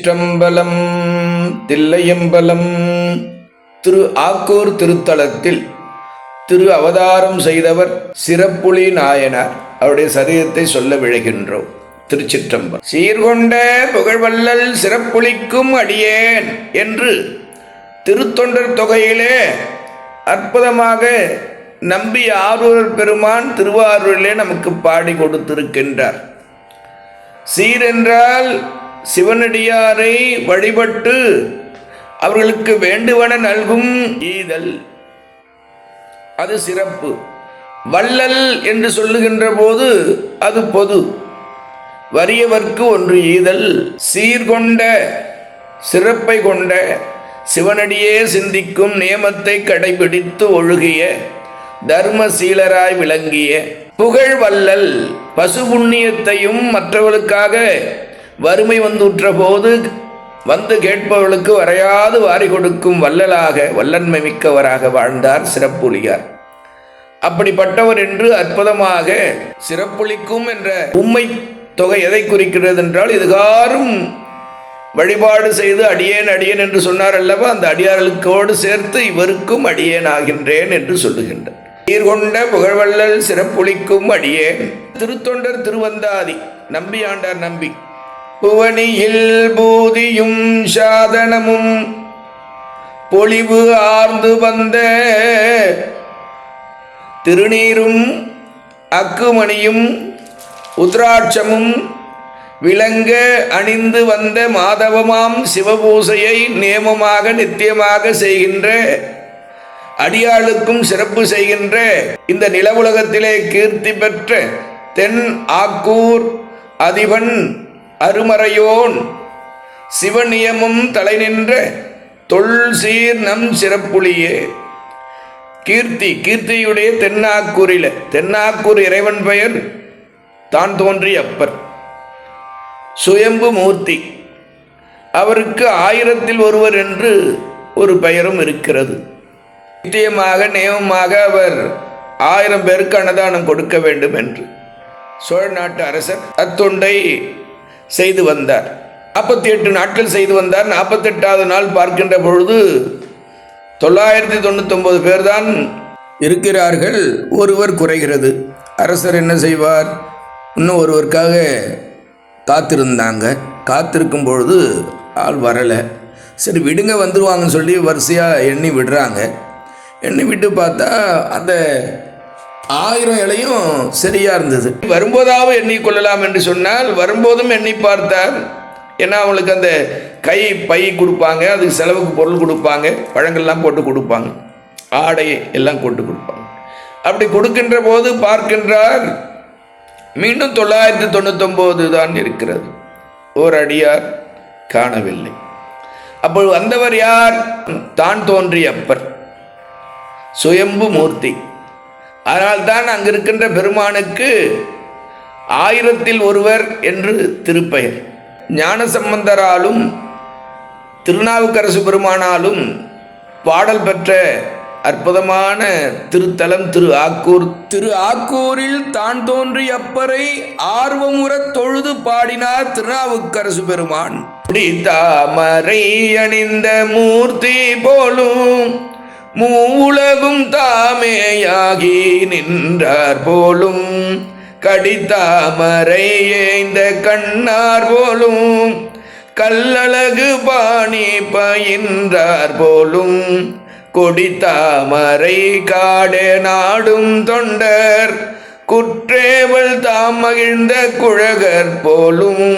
திருச்சிற்றம்பலம் தில்லையம்பலம். திரு ஆக்கூர் திருத்தலத்தில் திரு அவதாரம் செய்தவர் சிறப்புலி நாயனார். அவருடைய சரீரத்தை சொல்ல விழைகின்றோம். திருச்சிற்றம்பலம். சீர்கொண்ட புகழ்வல்லல் சிறப்புலிக்கும் அடியேன் என்று திருத்தொண்டர் தொகையிலே அற்புதமாக நம்பி ஆரூரர் பெருமான் திருவாரூரிலே நமக்கு பாடி கொடுத்திருக்கின்றார். சீரென்றால் சிவனடியாரை வழிபட்டு அவர்களுக்கு வேண்டுவன நல்கும் ஈதல். அது சிறப்பு. வள்ளல் என்று சொல்லுகின்ற போது அது பொது. வறியவர்க்கு ஒன்று ஈதல். சீர்கொண்ட சிறப்பை கொண்ட சிவனடியே சிந்திக்கும் நியமத்தை கடைபிடித்து ஒழுகிய தர்மசீலராய் விளங்கிய புகழ் வல்லல் பசு புண்ணியத்தையும் மற்றவர்களுக்காக வறுமை வந்துற்ற போது வந்து கேட்பவர்களுக்கு வரையாது வாரி கொடுக்கும் வள்ளலாக வல்லன்மை மிக்கவராக வாழ்ந்தார் சிறப்புலியார். அப்படிப்பட்டவர் என்று அற்புதமாக சிறப்புளிக்கும் என்ற உண்மை தொகை எதை குறிக்கிறது என்றால் இதுகாரும் வழிபாடு செய்து அடியேன் அடியேன் என்று சொன்னார் அல்லவா? அந்த அடியார்களுக்கோடு சேர்த்து இவருக்கும் அடியேன் ஆகின்றேன் என்று சொல்லுகின்றார். சீர்கொண்ட புகழ்வள்ளல் சிறப்புளிக்கும் அடியேன். திருத்தொண்டர் திருவந்தாதி நம்பி ஆண்டார் நம்பி. புவனியில் பூதியும் சாதனமும் பொலிவு ஆர்ந்து வந்த திருநீரும் அக்குமணியும் உத்ராட்சமும் விளங்க அணிந்து வந்த மாதவமாம் சிவபூசையை நியமமாக நித்தியமாக செய்கின்ற அடியாளுக்கும் சிறப்பு செய்கின்ற இந்த நிலவுலகத்திலே கீர்த்தி பெற்ற தென் ஆக்கூர் அதிபன் அருமறையோன். சிவநியமும் தலை நின்ற தொல் சீர் நம் சிறப்புளியே கீர்த்தி கீர்த்தியுடைய தென்னாக்கூரில தென்னாக்கூர் இறைவன் பெயர் தான் தோன்றி அப்பர். சுயம்பு மூர்த்தி. அவருக்கு ஆயிரத்தில் ஒருவர் என்று ஒரு பெயரும் இருக்கிறது. நித்தியமாக நியமமாக அவர் ஆயிரம் பேருக்கு அன்னதானம் கொடுக்க வேண்டும் என்று. சோழ நாட்டு அரசர் அத்தொண்டை செய்து வந்தார். நாற்பத்தி எட்டு நாட்கள் செய்து வந்தார். நாற்பத்தெட்டாவது நாள் பார்க்கின்ற பொழுது தொள்ளாயிரத்தி தொண்ணூத்தொம்பது பேர் தான் இருக்கிறார்கள். ஒருவர் குறைகிறது. அரசர் என்ன செய்வார்? இன்னும் ஒருவருக்காக காத்திருந்தாங்க. காத்திருக்கும் பொழுது ஆள் வரலை. சரி விடுங்க வந்துடுவாங்கன்னு சொல்லி வரிசையாக எண்ணி விடுறாங்க. எண்ணி விட்டு பார்த்தா அந்த ஆயிரம் இலையும் சரியாக இருந்தது. வரும்போதாவது எண்ணிக்கொள்ளலாம் என்று சொன்னால் வரும்போதும் எண்ணி பார்த்தார் ஏன்னா அவங்களுக்கு அந்த கை பை கொடுப்பாங்க அதுக்கு செலவுக்கு பொருள் கொடுப்பாங்க பழங்கள்லாம் போட்டு கொடுப்பாங்க. ஆடை எல்லாம் போட்டு கொடுப்பாங்க. அப்படி கொடுக்கின்ற போது பார்க்கின்றார் மீண்டும் தொள்ளாயிரத்தி தொண்ணூத்தொம்போது தான் இருக்கிறது. ஓர் அடியார் காணவில்லை. அப்பொழுது வந்தவர் யார்? தான் தோன்றிய அப்பர் சுயம்பு மூர்த்தி. அதனால்தான் அங்கு இருக்கின்ற பெருமானுக்கு ஆயிரத்தில் ஒருவர் என்று திருப்பெயர். ஞானசம்பந்தராலும் திருநாவுக்கரசு பெருமானாலும் பாடல் பெற்ற அற்புதமான திருத்தலம் திரு ஆக்கூர். திரு ஆக்கூரில் தான் தோன்றி அப்பரை ஆர்வமுறத் தொழுது பாடினார் திருநாவுக்கரசு பெருமான். தாமரை அணிந்த மூர்த்தி போலும் மூலகும் தாமேயாகி நின்றார் போலும் கடித்தாமரை ஏய்ந்த கண்ணார் போலும் கல்லழகு பாணி பயின்றார் போலும் கொடித்தாமரை காடே நாடும் தொண்டர் குற்றேவல் தாம் மகிழ்ந்த குழகர் போலும்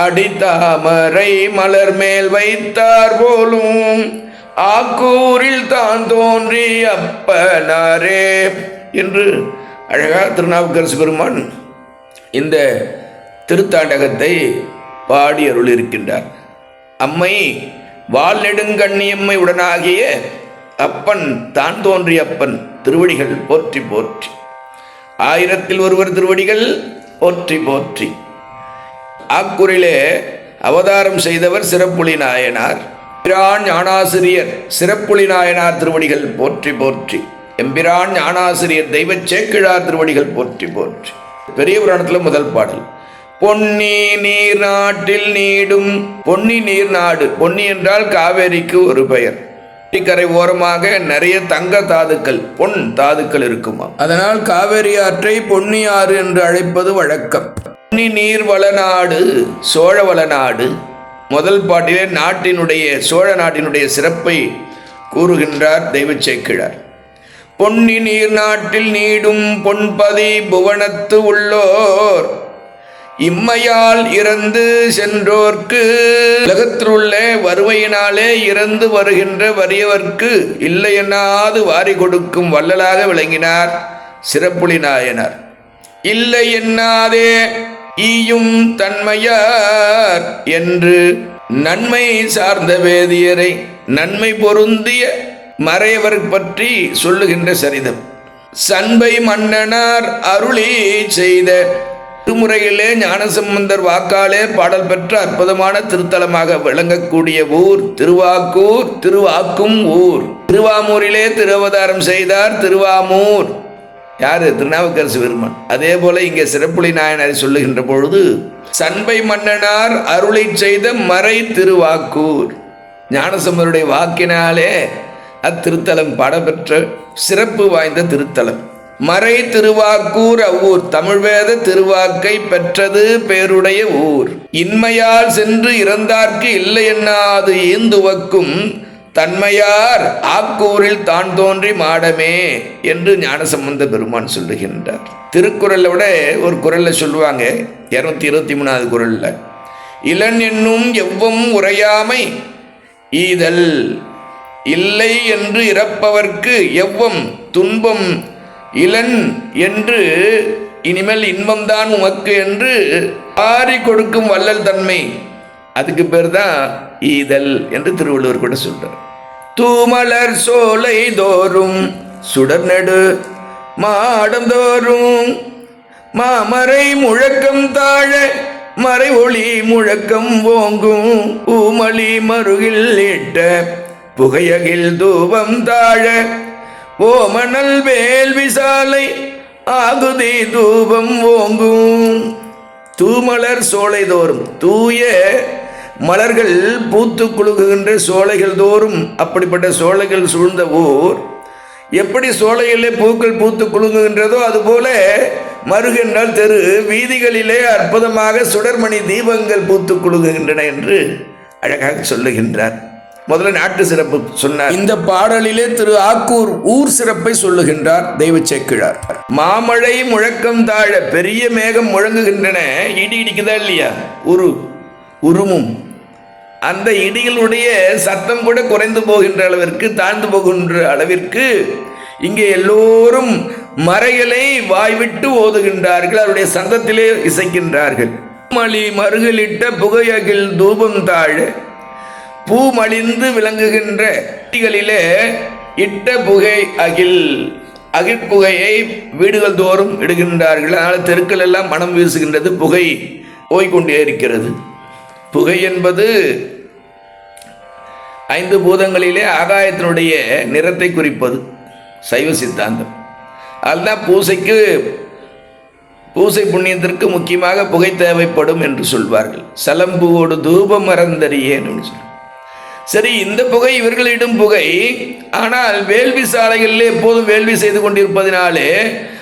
அடித்தாமரை மலர் மேல் வைத்தார் போலும் ஆக்கூரில் தான் தோன்றி அப்பனாரே என்று அழகா திருநாவுக்கரசு பெருமான் இந்த திருத்தாண்டகத்தை பாடி அருள் இருக்கின்றார் அம்மை வால் நெடுங்கண்ணியம்மை உடனாகிய அப்பன் தான் தோன்றிய அப்பன் திருவடிகள் போற்றி போற்றி. ஆயிரத்தில் ஒருவர் திருவடிகள் போற்றி போற்றி. ஆக்குரிலே அவதாரம் செய்தவர் சிறப்புலி நாயனார். எம்பிரான் ஞானாசிரியர் சிறப்புளி நாயனார் திருவடிகள் போற்றி போற்றி. எம்பிரான் ஞானாசிரியர் தெய்வ சேக்கிழார் திருவடிகள் போற்றி போற்றி. பெரிய புராணத்தில் முதல் பாடல். பொன்னி நீர் நாட்டில் நீடும் பொன்னி நீர் நாடு பொன்னி என்றால் காவேரிக்கு ஒரு பெயர். கரை ஓரமாக நிறைய தங்க தாதுக்கள் பொன் தாதுக்கள் இருக்குமா? அதனால் காவேரி ஆற்றை பொன்னி ஆறு என்று அழைப்பது வழக்கம். பொன்னி நீர் வளநாடு சோழ வளநாடு முதல் பாட்டிலே நாட்டினுடைய சோழ நாட்டினுடைய சிறப்பை கூறுகின்றார் தெய்வச் சேக்கிழார். பொன்னி நீர் நாட்டில் நீடும் பொன்பதி புவனத்து உள்ளோர் இம்மையால் இறந்து சென்றோர்க்கு உலகத்திலுள்ள வருவையினாலே இறந்து வருகின்ற வறியவர்க்கு இல்லையென்னாது வாரி கொடுக்கும் வள்ளலாக விளங்கினார் சிறப்புளி நாயனார். இல்லை என்னாதே ஈயும் தன்மையார் என்று நன்மை சார்ந்த வேதியரை நன்மை பொருந்திய மறையவர் பற்றி சொல்லுகின்ற சரிதம். சண்பை மன்னனார் அருளி செய்த திருமுறையிலே ஞானசம்பந்தர் வாக்காலே பாடல் பெற்ற அற்புதமான திருத்தலமாக விளங்கக்கூடிய ஊர் திருவாக்கூர் திருவாக்கும் ஊர். திருவாமூரிலே திருவதாரம் செய்தார் திருவாமூர். யாரு? திருநாவுக்கரசு பெருமான் அதே போல இங்கே சிறப்புளி நாயனார் சொல்லுகின்ற பொழுது சண்பை மன்னனார் அருளை செய்த மறை திருவாக்கூர். ஞானசம்பருடைய வாக்கினாலே அத்திருத்தலம் பாடப்பெற்ற சிறப்பு வாய்ந்த திருத்தலம். மறை திருவாக்கூர் அவ்வூர் தமிழ்வேத திருவாக்கை பெற்றது பேருடைய ஊர். இன்மையால் சென்று இறந்தார்க்கு இல்லை என்னாது ஏந்துவக்கும் தன்மையார் ஆக்கூரில் தான் தோன்றி மாடமே என்று ஞானசம்பந்த பெருமான் சொல்லுகின்றார். திருக்குறளை விட ஒரு குரலில் சொல்லுவாங்க இரநூத்தி இருபத்தி மூணாவது குரலில் இளன் என்னும் எவ்வம் உரையாமை ஈதல் இல்லை என்று இறப்பவர்க்கு எவ்வம் துன்பம் இளன் என்று இனிமேல் இன்பம்தான் உமக்கு என்று ஆறி கொடுக்கும் வள்ளல் தன்மை. அதுக்கு பேர் தான் ஈதல் என்று திருவள்ளுவர் கூட சொல்றார். தூமலர் சோலை தோறும் சுடர் நடு மாடம் தோறும் மாமரை முழக்கம் தாழ மறை ஒளி முழக்கம் ஓங்கும் ஊமளி மருகில் இட்ட புகையகில் தூபம் தாழ ஓமணல் வேள்வி சாலை ஆகுதி தூபம் ஓங்கும். தூமலர் சோலை தோறும் தூய மலர்கள் பூத்து குலுகுகின்ற சோலைகள் தோறும் அப்படிப்பட்ட சோலைகள் சூழ்ந்த ஊர். எப்படி சோலைகளிலே பூக்கள் பூத்து குலுங்குகின்றதோ அதுபோல மருகென்றால் தெரு வீதிகளிலே அற்புதமாக சுடர்மணி தீபங்கள் பூத்து குலுங்குகின்றன என்று அழகாக சொல்லுகின்றார். முதல்ல நாட்டு சிறப்பு சொன்னார். இந்த பாடலிலே திரு ஆக்கூர் ஊர் சிறப்பை சொல்லுகின்றார் தெய்வ சேக்கிழார் மாமழை முழக்கம் தாழ பெரிய மேகம் முழங்குகின்றன. இடி இடிக்குதா இல்லையா? உரு உருமும். அந்த இடிகளுடைய சத்தம் கூட குறைந்து போகின்ற அளவிற்கு தாழ்ந்து போகின்ற அளவிற்கு இங்கே எல்லோரும் மறைகளை வாய்விட்டு ஓதுகின்றார்கள் அவருடைய சந்தத்திலே இசைக்கின்றார்கள். மலி மருகலிட்ட புகையகில் தூபம் தாழ பூமழிந்து விளங்குகின்ற இடிகளிலே இட்ட புகை அகில் அகிற்புகையை வீடுகள் தோறும் இடுகின்றார்கள். அதனால் தெருக்கள் எல்லாம் மனம் வீசுகின்றது புகை ஓய்கொண்டே இருக்கிறது. புகை என்பது ஐந்து பூதங்களிலே ஆகாயத்தினுடைய நிறத்தை குறிப்பது. சைவ சித்தாந்தம். அதுதான் பூசைக்கு பூசை புண்ணியத்திற்கு முக்கியமாக புகை தேவைப்படும் என்று சொல்வார்கள். சலம்புவோடு தூபம் மறந்தறியேன் சொல்லி. சரி இந்த புகை இவர்களிடும் புகை. ஆனால் வேள்வி சாலைகளில் எப்போதும் வேள்வி செய்து கொண்டிருப்பதினாலே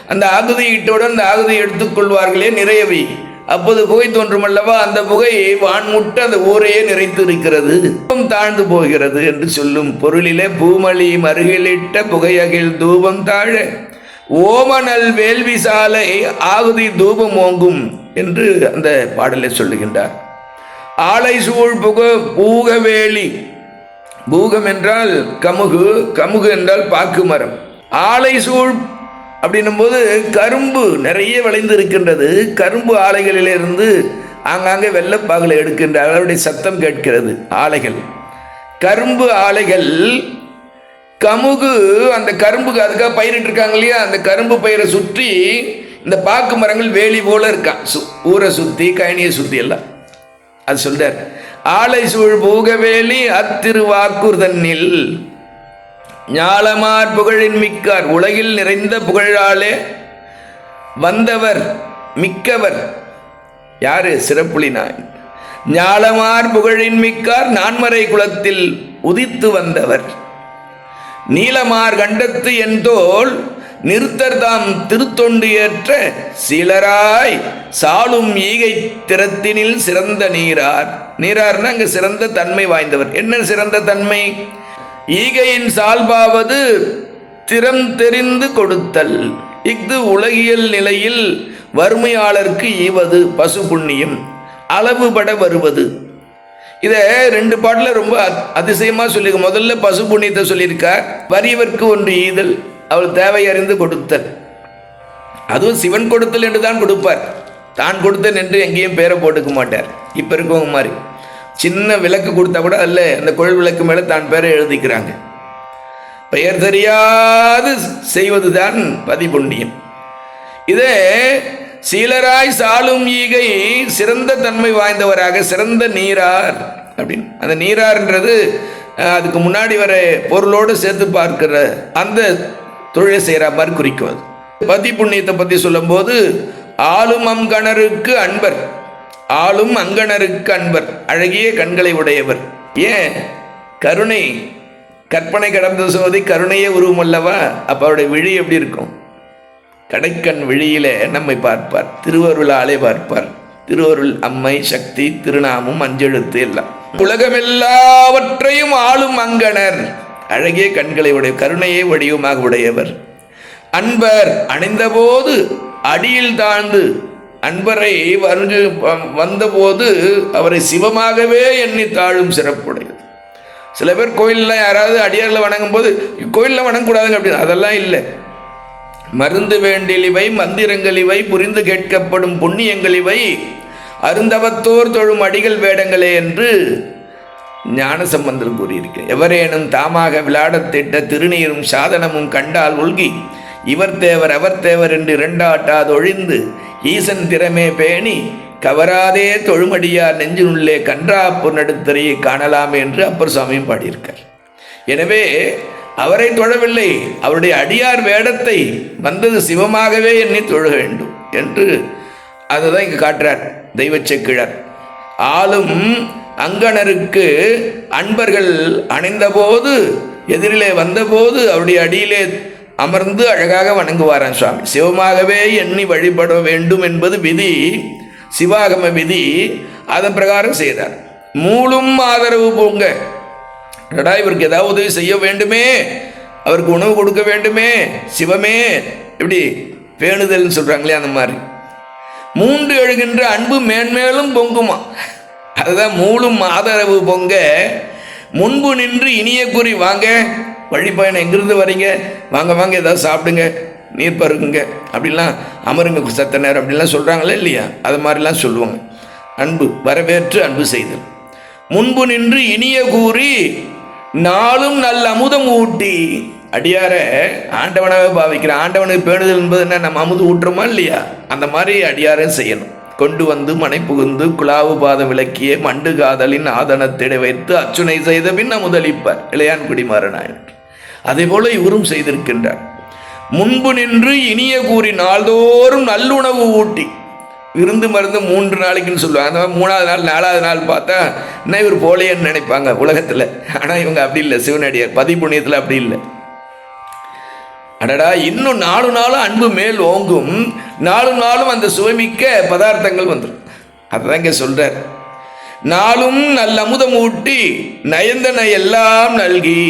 அந்த ஆகுதி அந்த ஆகுதியை எடுத்துக்கொள்வார்களே நிறையவை. அப்போது புகை தோன்றும் அல்லவா அந்த புகை வான்முட்ட அந்த ஊரையே நிறைத்து இருக்கிறது தாழ்ந்து போகிறது என்று சொல்லும் பொருளிலே பூமளி மருகிலிட்ட புகையகில் தூபம் தாழ ஓமனல் வேள்வி சாலை ஆகுதி தூபம் ஓங்கும் என்று அந்த பாடலை சொல்லுகின்றார். ஆலை சூழ் புக பூகவேலி பூகம் என்றால் கமுகு கமுகு என்றால் பாக்கு மரம். ஆலை சூழ் அப்படின்னும்போது கரும்பு நிறைய விளைந்து இருக்கின்றது கரும்பு ஆலைகளிலிருந்து ஆங்காங்கே வெள்ளப்பாகலை எடுக்கின்ற அவருடைய சத்தம் கேட்கிறது ஆலைகள். கரும்பு ஆலைகள் கமுகு அந்த கரும்புக்கு அதுக்காக பயிரிட்டு இருக்காங்க இல்லையா? அந்த கரும்பு பயிரை சுற்றி இந்த பாக்கு மரங்கள் வேலி போல இருக்கான் சு ஊரை சுற்றி கயனியை சுற்றி எல்லாம். அது சொல்றார் ஆலை சூழ் பூகவேலி அத்திருவாக்கூர் தன்னில் ஞாலமார் புகழின் மிக்கார் உலகில் நிறைந்த புகழாலே வந்தவர் மிக்கவர். யாரு? சிறப்புளினாய் ஞாலமார் புகழின் மிக்கார் நான்மறை குலத்தில் உதித்து வந்தவர். நீலமார் கண்டத்து என் தோல் நிறுத்தர்தாம் திருத்தொண்டு ஏற்ற சிலராய் சாலும் ஈகை திறத்தினில் சிறந்த நீரார். நீரார்னா அங்கு சிறந்த தன்மை வாய்ந்தவர். என்ன சிறந்த தன்மை? ஈகையின் சால்பாவது திறம் தெரிந்து கொடுத்தல். இஃது உலகியல் நிலையில் வறுமையாளருக்கு ஈவது பசு புண்ணியம் அளவுபட வருவது. இதை ரெண்டு பாட்டில் ரொம்ப அத்- அதிசயமா சொல்லியிருக்கு முதல்ல பசு புண்ணியத்தை சொல்லியிருக்கார் வறியவர்க்கு ஒன்று ஈதல் அவள் தேவை அறிந்து கொடுத்தல். அதுவும் சிவன் கொடுத்தல் என்று தான் கொடுப்பார். தான் கொடுத்தன் என்று எங்கேயும் பேரை போட்டுக்க மாட்டார். இப்போ இருக்கவங்க மாதிரி. சின்ன விளக்கு கொடுத்தா கூட அல்ல அந்த குழல் விளக்கு மேலே தான் பேரை எழுதிக்கிறாங்க. பெயர் தெரியாது செய்வது தான் பதிபுண்ணியம். இதே சீலராய் சாலும் ஈகை சிறந்த தன்மை வாய்ந்தவராக சிறந்த நீரார் அப்படின்னு. அந்த நீரார்ன்றது அதுக்கு முன்னாடி வர பொருளோடு சேர்த்து பார்க்கிற அந்த தொழிலை செய்கிற மாதிரி குறிக்கும் அது. பதி புண்ணியத்தை பற்றி சொல்லும்போது ஆளுமம் கணருக்கு அன்பர். ஆளும் அங்கனருக்கு அன்பர் அழகிய கண்களை உடையவர். ஏன்? கருணை. கற்பனை கடந்த சோதி கருணையே உருவம் அல்லவா அப்போ அவருடைய விழி எப்படி இருக்கும்? கடைக்கண் விழியிலே நம்மை பார்ப்பார். திருவருளாலே பார்ப்பார். திருவருள் அம்மை சக்தி திருநாமம் அஞ்செழுத்து எல்லாம். உலகம் எல்லாவற்றையும் ஆளும் அங்கணர் அழகிய கண்களை உடைய கருணையே வடிவமாக உடையவர். அன்பர் அணிந்தபோது அடியில் தாழ்ந்து அன்பரை வந்து வந்தபோது அவரை சிவமாகவே எண்ணி தாழும் சிறப்புடையது. சில பேர் கோயிலில் யாராவது அடியாரில் வணங்கும் போது கோயிலில் வணங்கக்கூடாதுங்க அப்படின்னு. அதெல்லாம் இல்லை. மருந்து வேண்டிலிவை மந்திரங்கள் இவை புரிந்து கேட்கப்படும் புண்ணியங்கள் இவை. அருந்தவத்தோர் தொழும் அடிகள் வேடங்களே என்று ஞானசம்பந்தர் கூறியிருக்கிறார். எவரேனும் தாமாக விளையாடத் திட்ட திருநீரும் சாதனமும் கண்டால் உள்கி இவர் தேவர் அவர் தேவர் என்று இரண்டாட்டாது ஒழிந்து ஈசன் திறமே பேணி கவராதே தொழுமடியார் நெஞ்சினுள்ளே கன்றா பொன்னடுத்தரையை காணலாம் என்று அப்பர் சுவாமியும் பாடியிருக்கார். எனவே அவரை தொழவில்லை அவருடைய அடியார் வேடத்தை வந்தது சிவமாகவே எண்ணி தொழ வேண்டும் என்று அதுதான் இங்கு காட்டுறார் தெய்வச்செக்கிழர் ஆளும் அங்கணருக்கு அன்பர்கள் அணைந்தபோது எதிரிலே வந்தபோது அவருடைய அடியிலே அமர்ந்து அழகாக வணங்குவாராம் சுவாமி. சிவமாகவே எண்ணி வழிபட வேண்டும் என்பது விதி சிவாகம விதி. அதன் பிரகாரம் செய்தார். மூலும் ஆதரவு போங்க. டடா இவருக்கு ஏதாவது உதவி செய்ய வேண்டுமே? அவருக்கு உணவு கொடுக்க வேண்டுமே? சிவமே இப்படி பேணுதல்னு சொல்கிறாங்களே அந்த மாதிரி. மூன்று எழுகின்ற அன்பு மேன்மேலும் பொங்குமா? அதுதான் மூலும் ஆதரவு பொங்க. முன்பு நின்று இனிய குறி வாங்க. வழிப்பயணம் எங்கேருந்து வரீங்க? வாங்க வாங்க ஏதாவது சாப்பிடுங்க நீர் பருகுங்க அப்படிலாம் அமருங்க சத்த நேரம் அப்படிலாம் சொல்கிறாங்களே இல்லையா? அது மாதிரிலாம் சொல்லுவாங்க. அன்பு வரவேற்று அன்பு செய்தல். முன்பு நின்று இனிய கூறி நாளும் நல்ல அமுதம் ஊட்டி. அடியார ஆண்டவனாகவே பாவிக்கிற ஆண்டவனுக்கு பேணுதல் என்பது என்ன? நம்ம அமுது ஊட்டுறோமா இல்லையா? அந்த மாதிரி அடியாரை செய்யணும். கொண்டு வந்து மனை புகுந்து குலாவு பாதம் விளக்கிய மண்டு காதலின் ஆதனத்திடை வைத்து அச்சுனை செய்த பின் அமுதளிப்பார். இளையான்குடி மாறனாயனர் அதே போல இவரும் செய்திருக்கின்றார். முன்பு நின்று இனிய கூறி நாள்தோறும் நல்லுணவு ஊட்டி விருந்து மருந்து மூன்று நாளைக்குன்னு சொல்லுவாங்க. அந்த மாதிரி மூணாவது நாள் நாலாவது நாள் பார்த்தா என்ன இவர் போலேன்னு நினைப்பாங்க உலகத்தில். ஆனால் இவங்க அப்படி இல்லை சிவனடியார். பதிப்புண்ணியத்தில் அப்படி இல்லை. அடடா இன்னும் நாலு நாளும் அன்பு மேல் ஓங்கும். நாலு நாளும் அந்த சுவைமிக்க பதார்த்தங்கள் வந்துடும் அதுதான் இங்கே சொல்கிறார் நாளும் நல்ல அமுதம் ஊட்டி நயந்தன எல்லாம் நல்கி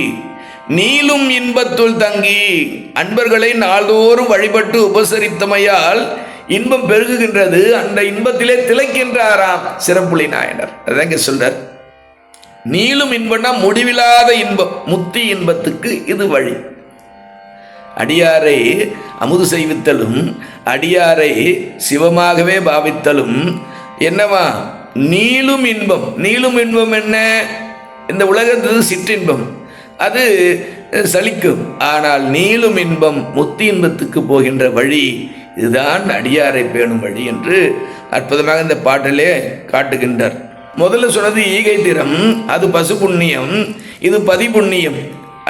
நீளும் இன்பத்துள் தங்கி அன்பர்களை நாள்தோறும் வழிபட்டு உபசரித்தமையால் இன்பம் பெருகுகின்றது. அந்த இன்பத்திலே திளைக்கின்றாராம் சிறப்புலி நாயனர். அதாங்க சொல்றார். நீளும் இன்பம்னா முடிவில்லாத இன்பம். முத்தி இன்பத்துக்கு இது வழி. அடியாரை அமுது செய்வித்தலும் அடியாரை சிவமாகவே பாவித்தலும் என்னவா? நீளும் இன்பம். நீளும் இன்பம் என்ன? இந்த உலகத்து சிற்றின்பம். அது சலிக்கும். ஆனால் நீளும் இன்பம் முத்தி இன்பத்துக்கு போகின்ற வழி இதுதான் அடியாரை பேணும் வழி என்று அற்புதமாக இந்த பாட்டிலே காட்டுகின்றார். முதல்ல சொன்னது ஈகை திறம் அது பசு புண்ணியம் இது பதி புண்ணியம்.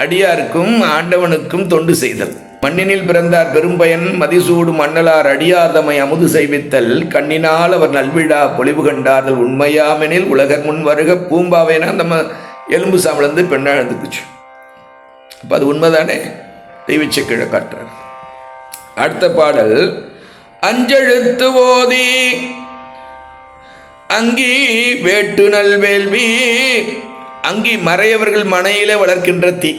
அடியாருக்கும் ஆண்டவனுக்கும் தொண்டு செய்தல். மண்ணினில் பிறந்தார் பெரும்பயன் மதிசூடு மன்னலார் அடியார்தமை அமுது செய்வித்தல். கண்ணினால் அவர் நல்விழா பொலிவு கண்டார்கள் உண்மையாமெனில் உலகர் முன் வருக பூம்பாவேனா நம்ம எலும்பு சாமிலேருந்து பெண்ணா எழுந்துக்குச்சு அப்போ அது உண்மைதானே? தெய்வச்ச கீழே காட்டுறார். அடுத்த பாடல் அஞ்செழுத்து ஓதி அங்கி வேட்டு நல்வேள்வி அங்கி மறையவர்கள் மனையிலே வளர்க்கின்ற தீ.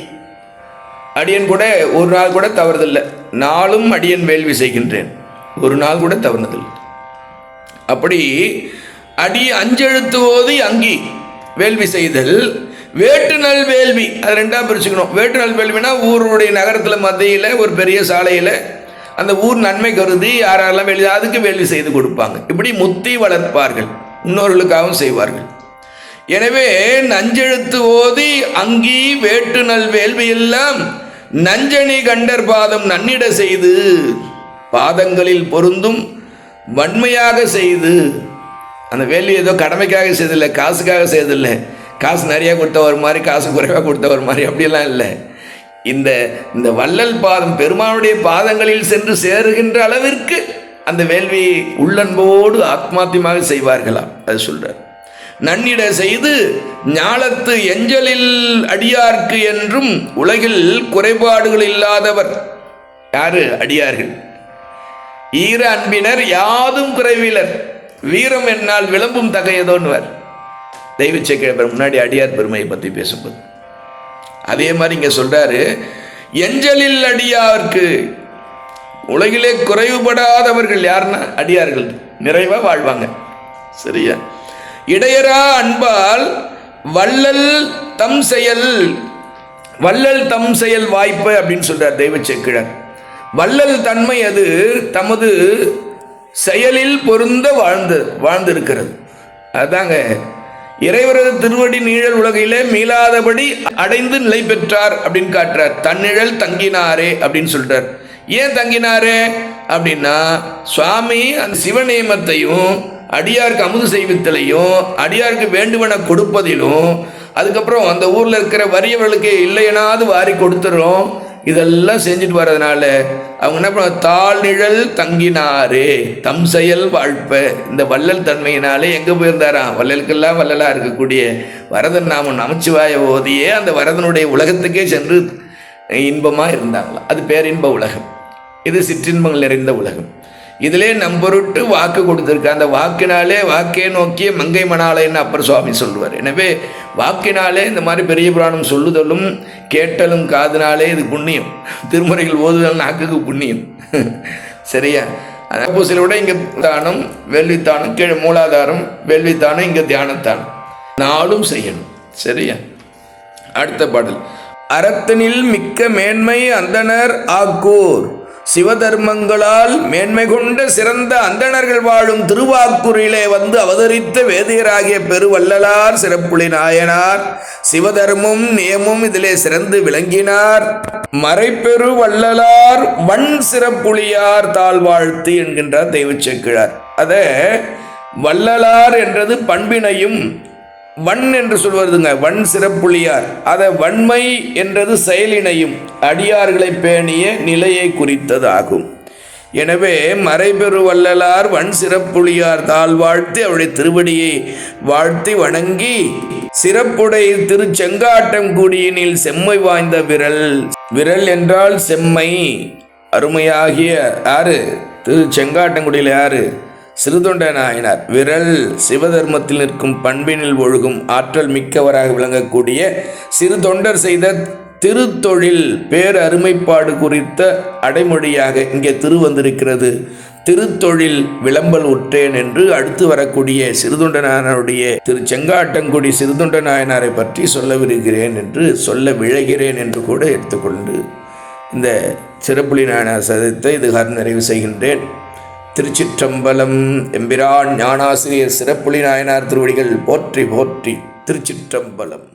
அடியன் கூட ஒரு நாள் கூட தவறுதில்லை. நாளும் அடியன் வேள்வி செய்கின்றேன் ஒரு நாள் கூட தவறுனதில்லை அப்படி அடி அஞ்செழுத்து ஓதி அங்கி வேள்வி செய்தல் வேட்டு நல் வேள்வி. அது ரெண்டாக பிரிச்சுக்கணும். வேட்டு நல் வேள்வினா ஊருடைய நகரத்தில் மத்தியில் ஒரு பெரிய சாலையில் அந்த ஊர் நன்மை கருதி யாரெல்லாம் வெளியே அதுக்கு வேள்வி செய்து கொடுப்பாங்க. இப்படி முத்தி வளர்ப்பார்கள். முன்னோர்களுக்காகவும் செய்வார்கள். எனவே நஞ்செழுத்து ஓதி அங்கி வேட்டு நல் வேள்வி எல்லாம் நஞ்சனி கண்டர் பாதம் நன்னிட செய்து பாதங்களில் பொருந்தும் வன்மையாக செய்து அந்த வேள்வி ஏதோ கடமைக்காக செய்தில்லை காசுக்காக செய்தில்லை காசு நிறையா கொடுத்த ஒரு மாதிரி காசு குறைவாக கொடுத்த ஒரு மாதிரி அப்படியெல்லாம் இல்லை. இந்த இந்த வள்ளல் பாதம் பெருமானுடைய பாதங்களில் சென்று சேருகின்ற அளவிற்கு அந்த வேள்வி உள்ளன்போடு ஆத்மாத்தியமாக செய்வார்களாம் அது சொல்கிறார் நன்னிட செய்து ஞாலத்து எஞ்சலில் அடியார்க்கு என்றும் உலகில் குறைபாடுகள் இல்லாதவர். யாரு? அடியார்கள். ஈர அன்பினர் யாதும் குறைவிலர். வீரம் என்னால் விளம்பும் தகையதோன்வர். தெய்வ முன்னாடி அடியார் பெருமையை பற்றி பேசும்போது. அதே மாதிரி இங்கே சொல்கிறாரு எஞ்சலில் அடியார்க்கு உலகிலே குறைவுபடாதவர்கள் யாருன்னா? அடியார்கள். நிறைவாக வாழ்வாங்க. சரியா? இடையரா அன்பால் வள்ளல் தம் செயல் வள்ளல் தம் செயல் வாய்ப்பு அப்படின்னு சொல்றார் தெய்வ செக்கிழன் வள்ளல் தன்மை அது தமது செயலில் பொருந்த வாழ்ந்து வாழ்ந்திருக்கிறது. அதாங்க இறைவரது திருவடி நீழல் உலகிலே மீளாதபடி அடைந்து நிலை பெற்றார் அப்படின்னு காட்டுறார். தன்னிழல் தங்கினாரே அப்படின்னு சொல்றார். ஏன் தங்கினாரே? அப்படின்னா சுவாமி அந்த சிவநேமத்தையும் அடியாருக்கு அமுது செய்வித்தலையும் அடியாருக்கு வேண்டுமென கொடுப்பதிலும் அதுக்கப்புறம் அந்த ஊரில் இருக்கிற வறியவர்களுக்கு இல்லையனாவது வாரி கொடுத்துரும் இதெல்லாம் செஞ்சுட்டு வர்றதுனால அவங்க என்ன பண்ண தாழ்நிழல் தங்கினாரு தம் செயல் வாழ்ப்ப. இந்த வள்ளல் தன்மையினாலே எங்கே போயிருந்தாராம்? வள்ளலுக்கெல்லாம் வள்ளலாக இருக்கக்கூடிய வரதன் நாமம் நமச்சிவாய ஓதியே அந்த வரதனுடைய உலகத்துக்கே சென்று இன்பமாக இருந்தாங்களாம். அது பேரின்ப உலகம். இது சிற்றின்பங்கள் நிறைந்த உலகம். இதிலே நம்பருட்டு வாக்கு கொடுத்துருக்க. அந்த வாக்கினாலே வாக்கே நோக்கிய மங்கை மணாலைன்னு அப்பர் சுவாமி சொல்லுவார். எனவே வாக்கினாலே இந்த மாதிரி பெரிய புராணம் சொல்லுதலும் கேட்டலும் காதுனாலே இது புண்ணியம். திருமுறைகள் ஓதுதல் நாக்குக்கு புண்ணியம். சரியா? பூசலை விட இங்கே தானம் வேள்வித்தானம் கீழே மூலாதாரம் வேள்வித்தானம் இங்கே தியானத்தானம். நாளும் செய்யணும். சரியா? அடுத்த பாடல். அறத்தனில் மிக்க மேன்மை அந்தனர் ஆக்கூர். சிவதர்மங்களால் மேன்மை கொண்ட சிறந்த அந்தணர்கள் வாழும் திருவாக்கூரிலே வந்து அவதரித்த வேதியராகிய பெருவல்லலார் சிறப்புளி நாயனார் சிவதர்மம் நியமும் இதிலே சிறந்து விளங்கினார். மறைப்பெரு வள்ளலார் வன் சிறப்புளியார் தாழ்வாழ்த்து என்கின்றார் தெய்வச்செக்கிழார் அத வள்ளலார் என்றது பண்பினையும் வன் என்று சொல்வதுங்க. வன் சிறப்புளியார் அதை வன்மை என்றது செயலினையும் அடியார்களை பேணிய நிலையை குறித்ததாகும். எனவே மறைபெரு வள்ளலார் வன் சிறப்புளியார் தாழ் வாழ்த்தி அவருடைய திருவடியை வாழ்த்தி வணங்கி சிறப்புடை திருச்செங்காட்டங்குடியினில் செம்மை வாய்ந்த விரல். விரல் என்றால் செம்மை. அருமையாகிய ஆறு திரு செங்காட்டங்குடியில் யாரு? சிறுதொண்ட நாயனார் விரல் சிவதர்மத்தில் நிற்கும் பண்பினில் ஒழுகும் ஆற்றல் மிக்கவராக விளங்கக்கூடிய சிறு தொண்டர் செய்த திருத்தொழில் பேரருமைப்பாடு குறித்த அடைமொழியாக இங்கே திரு வந்திருக்கிறது திருத்தொழில் விளம்பல் உற்றேன் என்று அடுத்து வரக்கூடிய சிறுதொண்டனாயனருடைய திரு செங்காட்டங்குடி சிறுதொண்ட நாயனாரை பற்றி சொல்லவிருக்கிறேன் என்று சொல்ல விழைகிறேன் என்று கூட எடுத்துக்கொண்டு இந்த சிறப்புலி நாயனார் சதத்தை இதுகார் நிறைவு செய்கின்றேன். திருச்சிற்றம்பலம். எம்பிரான் ஞானாசிரியர் சிறப்புளி நாயனார் திருவடிகள் போற்றி போற்றி திருச்சிற்றம்பலம்.